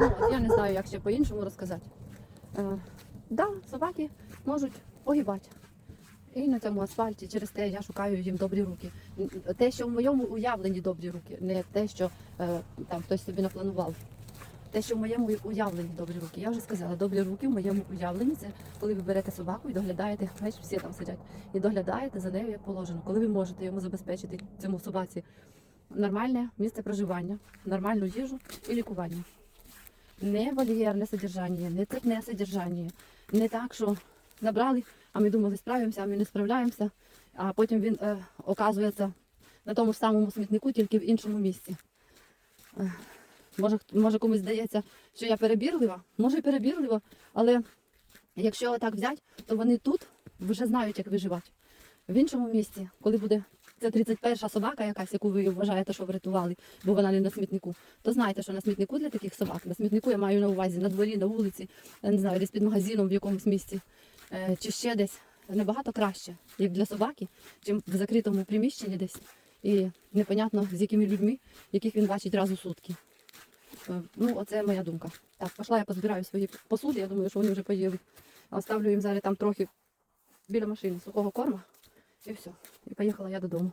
Ну, от я не знаю, як ще по-іншому розказати. Е, да, собаки можуть погибати. І на цьому асфальті через те я шукаю їм добрі руки. Те, що в моєму уявленні добрі руки, не те, що е, там хтось собі напланував. Те, що в моєму уявленні добрі руки. Я вже сказала, добрі руки в моєму уявленні це коли ви берете собаку і доглядаєте, бачиш, всі там сидять, і доглядаєте за нею як положено. Коли ви можете йому забезпечити цьому собаці нормальне місце проживання, нормальну їжу і лікування. Не вольєрне содержання, не цепне содержання, не так, що набрали, а ми думали, справимося, а ми не справляємося, а потім він е, оказується на тому ж самому смітнику, тільки в іншому місці. Е, Може, може комусь здається, що я перебірлива, може і перебірлива, але якщо так взяти, то вони тут вже знають, як виживати. В іншому місці, коли буде ця 31-ша собака якась, яку ви вважаєте, що врятували, бо вона не на смітнику, то знайте, що на смітнику для таких собак, на смітнику я маю на увазі на дворі, на вулиці, я не знаю, десь під магазином в якомусь місці, е, чи ще десь набагато краще, як для собаки, чим в закритому приміщенні десь. І непонятно з якими людьми, яких він бачить раз у сутки. Е, Ну, оце моя думка. Так, пішла я позбираю свої посуди, я думаю, що вони вже поїли. Оставлю їм зараз там трохи біля машини сухого корма. І все. І поїхала я додому.